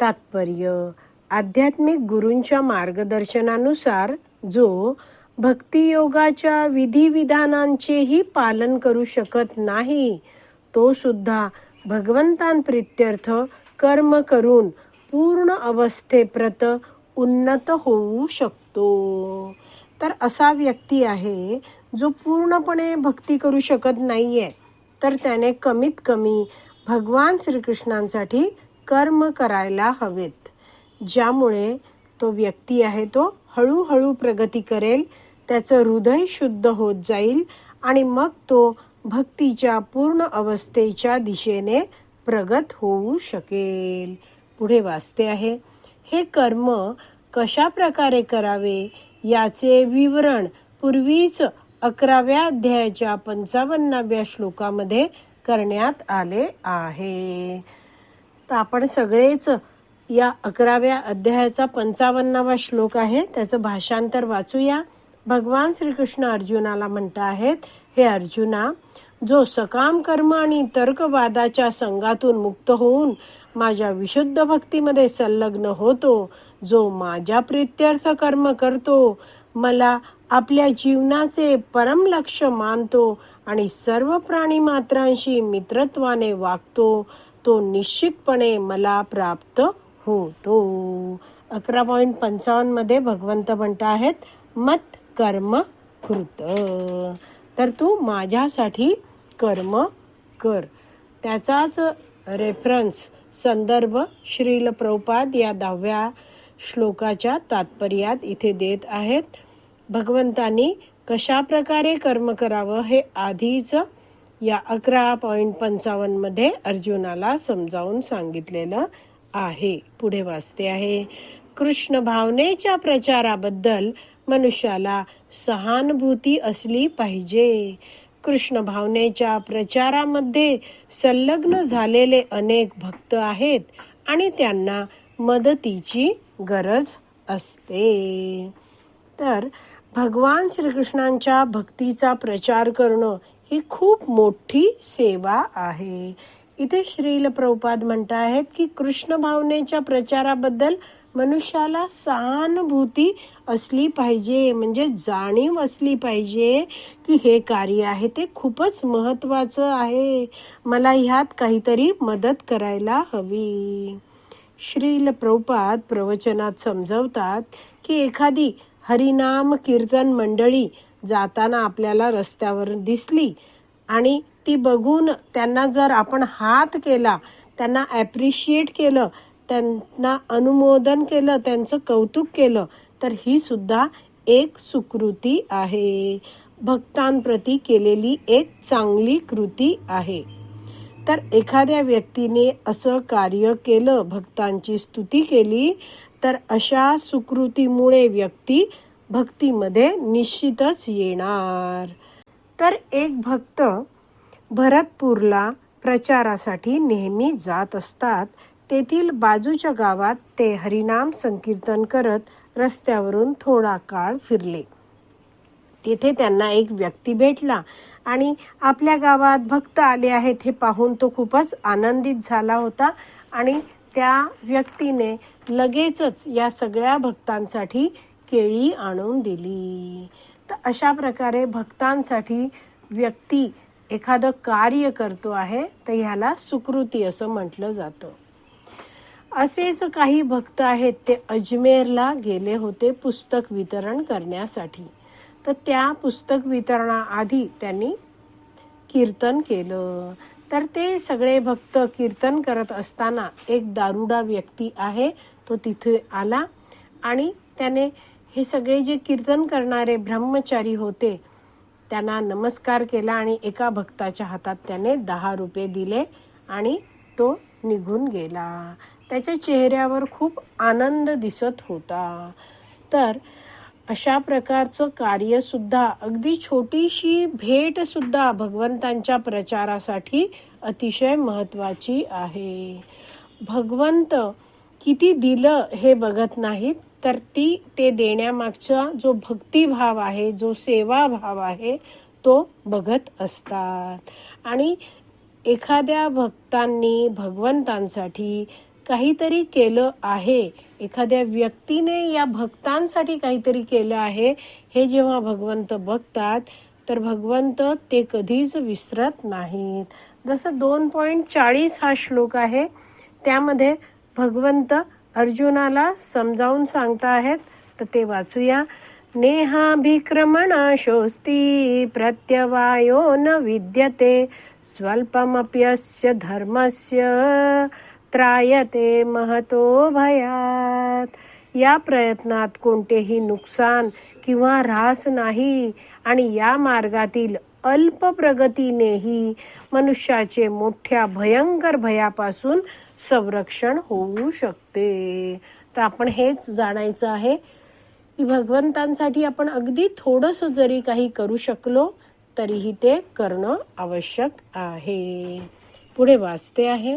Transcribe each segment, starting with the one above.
तात्पर्य. आध्यात्मिक गुरूंच्या मार्गदर्शनानुसार जो भक्तियोगाच्या विधिविधानांचेही पालन करू शकत नाही तो सुद्धा भगवंतांप्रित्यर्थ कर्म करून पूर्ण अवस्थेप्रत उन्नत होऊ शकतो. तर असा व्यक्ती आहे जो पूर्णपणे भक्ती करू शकत नाहीये तर त्याने कमीत कमी भगवान श्रीकृष्णांसाठी कर्म करायला हवेत ज्यामुळे तो व्यक्ती आहे तो हळूहळू प्रगती करेल त्याचं हृदय शुद्ध होत जाईल आणि मग तो भक्तीच्या पूर्ण अवस्थेच्या दिशेने प्रगत होऊ शकेल. पुढे वाचते आहे हे कर्म कशा प्रकारे करावे? याचे विवरण पूर्वीच अकराव्या अध्यायाच्या पंचावन्नाव्या श्लोकामध्ये करण्यात आले आहे. तर आपण सगळेच या अकराव्या अध्यायाचा पंचावन्नावा श्लोक आहे. त्याचं भाषांतर वाचूया. भगवान श्रीकृष्ण अर्जुनाला म्हणत आहेत हे अर्जुना जो सकाम कर्म आणि तर्कवादाच्या संघातून मुक्त होऊन माझ्या विशुद्ध भक्तीमध्ये संलग्न होतो जो माझ्या प्रित्यर्थ कर्म करतो मला आपल्या जीवनाचे परम लक्ष मानतो आणि सर्व प्राणी मात्रांशी मित्रत्वाने वागतो तो निश्चितपणे मला प्राप्त होतो. अकरा पॉईंट पंचावन्नमध्ये भगवंत म्हणत आहेत मत कर्म कृत. तर तू माझ्यासाठी कर्म कर. त्याचाच रेफरन्स संदर्भ श्रील प्रभुपाद या दहाव्या श्लोकाच्या तात्पर्यात इथे देत आहेत. भगवंतांनी कशा प्रकारे कर्म करावं हे आधीच या अकरा पॉइंट पंचावन्नमध्ये अर्जुनाला समजावून सांगितलेलं आहे. पुढे वाचते आहे. कृष्ण भावनेच्या प्रचाराबद्दल मनुष्याला सहानुभूती असली पाहिजे. कृष्ण भावनेच्या प्रचारामध्ये संलग्न झालेले अनेक भक्त आहेत आणि त्यांना मदतीची गरज असते. तर भगवान श्रीकृष्णांच्या भक्तीचा प्रचार करणं ही खूप मोठी सेवा आहे. इथे श्रील प्रभुपाद म्हणत आहेत की कृष्ण भावनेच्या प्रचाराबद्दल मनुष्याला सहानुभूती असली पाहिजे म्हणजे जाणीव असली पाहिजे की हे कार्य आहे. ते खूपच महत्वाचं आहे. मला ह्यात काहीतरी मदत करायला हवी. श्रील प्रभुपाद प्रवचनात समजवतात की एखादी हरिनाम कीर्तन मंडळी जाताना आपल्याला रस्त्यावर दिसली. आणि ती बघून त्यांना जर आपण हात केला त्यांना ॲप्रिशिएट केलं त्यांना अनुमोदन केलं त्यांचं कौतुक केलं तर ही सुद्धा एक सुकृती आहे. भक्तांप्रती केलेली एक चांगली कृती आहे. तर एखाद्या व्यक्तीने असं कार्य केलं भक्तांची स्तुती केली तर अशा सुकृतीमुळे व्यक्ती भक्तीमध्ये निश्चितच येणार. तर एक भक्त भरतपूरला प्रचारासाठी नेहमी जात असतात. तेथील बाजूच्या गावात ते हरिनाम संकीर्तन करत रस्त्यावरून थोडा काळ फिरले. तेथे त्यांना एक व्यक्ती भेटला आणि आपल्या गावात भक्त आले आहेत हे पाहून तो खूपच आनंदित झाला होता आणि त्या व्यक्तीने लगेचच या सगळ्या भक्तांसाठी केळी आणून दिली. तर अशा प्रकारे भक्तांसाठी व्यक्ती एखादं कार्य करतो आहे तर ह्याला सुकृती असं म्हटलं जातं. असेच काही भक्त आहेत ते अजमेरला गेले होते पुस्तक वितरण करण्यासाठी. तर त्या पुस्तक वितरणाआधी त्यांनी कीर्तन केलं. तर ते सगळे भक्त कीर्तन करत असताना एक दारुडा व्यक्ती आहे तो तिथे आला आणि त्याने हे सगळे जे कीर्तन करणारे ब्रह्मचारी होते त्यांना नमस्कार केला आणि एका भक्ताच्या हातात त्याने दहा रुपये दिले आणि तो निघून गेला. त्याच्या चेहऱ्यावर खूप आनंद दिसत होता. तर अशा प्रकारचं कार्यसुद्धा अगदी छोटीशी भेटसुद्धा भगवंतांच्या प्रचारासाठी अतिशय महत्त्वाची आहे. भगवंत किती दिलं हे बघत नाहीत? तर ती ते देण्यामागचा जो भक्तिभाव आहे जो सेवाभाव आहे तो बघत असतात. आणि एखाद्या भक्तांनी भगवंतांसाठी काहीतरी केलं आहे एखाद्या व्यक्तीने या भक्तांसाठी काहीतरी केलं आहे हे जेव्हा भगवंत बघतात तर भगवंत ते कधीच विसरत नाहीत. जसं दोन पॉईंट चाळीस हा श्लोक आहे त्यामध्ये भगवंत अर्जुनाला समजावून सांगता आहेत तर ते वाचूया. नेहाभिक्रमणाशोस्ती प्रत्यवायो न विद्यते स्वल्पमप्यस्य धर्मस्य त्रायते महतो भयात. या प्रयत्नात कोणतेही नुकसान किंवा ऱ्हास नाही आणि या मार्गातील अल्प प्रगतीनेही मनुष्याचे मोठ्या भयंकर भयापासून संरक्षण होऊ शकते. तर आपण हेच जाणायचं आहे. की भगवंतांसाठी आपण अगदी थोडस जरी काही करू शकलो तरीही ते करणं आवश्यक आहे. पुढे वाचते आहे.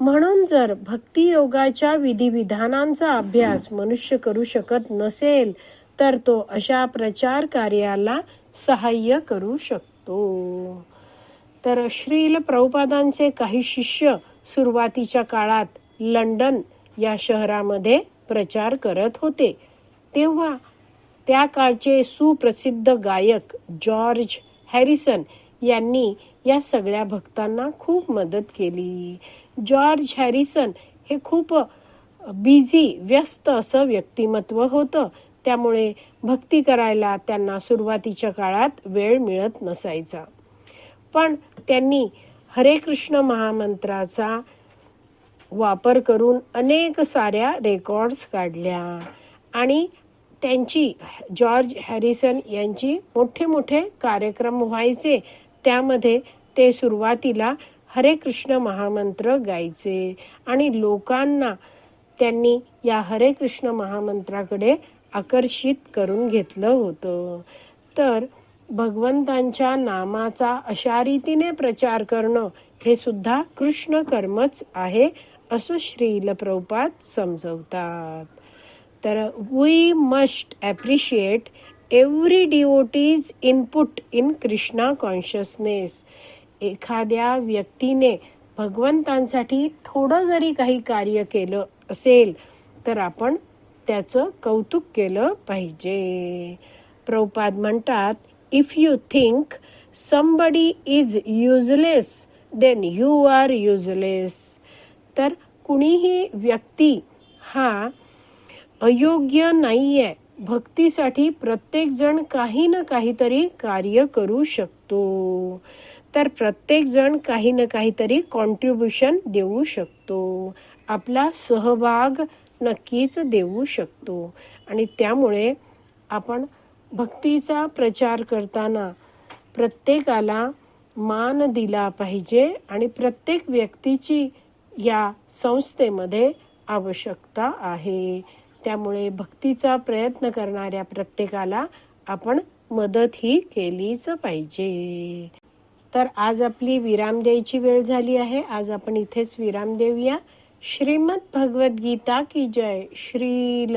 म्हणून जर भक्तियोगाच्या विधिविधानांचा अभ्यास मनुष्य करू शकत नसेल तर तो अशा प्रचार कार्याला सहाय्य करू शकतो. तर श्रील प्रभुपादांचे काही शिष्य सुरुवातीच्या काळात लंडन या शहरामध्ये प्रचार करत होते. तेव्हा त्या काळचे सुप्रसिद्ध गायक जॉर्ज हॅरिसन यांनी या सगळ्या भक्तांना खूप मदत केली. जॉर्ज हॅरिसन हे खूप बिझी व्यस्त असं व्यक्तिमत्व होतं. त्यामुळे भक्ती करायला त्यांना सुरुवातीच्या काळात वेळ मिळत नसायचा. पण त्यांनी हरे कृष्ण महामंत्राचा वापर करून अनेक साऱ्या रेकॉर्ड्स काढल्या. आणि त्यांची जॉर्ज हॅरिसन यांची मोठे मोठे कार्यक्रम व्हायचे. त्यामध्ये ते सुरुवातीला हरे कृष्ण महामंत्र गायचे. आणि लोकांना त्यांनी या हरे कृष्ण महामंत्राकडे आकर्षित करून घेतलं होतं. तर भगवंतांच्या नामाचा अशा रीतीने प्रचार करणं हे सुद्धा कृष्ण कर्मच आहे असं श्रील प्रभुपाद समजवतात. तर we must appreciate every devotee's input in Krishna consciousness एखाद्या व्यक्तीने भगवंतांसाठी थोडं जरी काही कार्य केलं असेल तर आपण त्याचं कौतुक केलं पाहिजे. प्रभुपाद म्हणतात if you think somebody is useless then you are useless तर कुणीही व्यक्ती हा अयोग्य नाही आहे भक्तीसाठी प्रत्येक जण काही ना काहीतरी कार्य करू शकतो. तर प्रत्येक जण काही ना काहीतरी कॉन्ट्रीब्युशन देऊ शकतो. आपला सहभाग नक्कीच देऊ शकतो. आणि त्यामुळे आपण भक्तीचा प्रचार करताना प्रत्येकाला मान दिला पाहिजे आणि प्रत्येक व्यक्तीची या संस्थेमध्ये आवश्यकता आहे. त्यामुळे भक्तीचा प्रयत्न करणाऱ्या प्रत्येकाला आपण मदत ही केलीच पाहिजे. तर आज आपली विराम द्यायची वेळ झाली आहे. आज आपण इथेच विराम देऊया. श्रीमद भगवद्गीता की जय? श्रील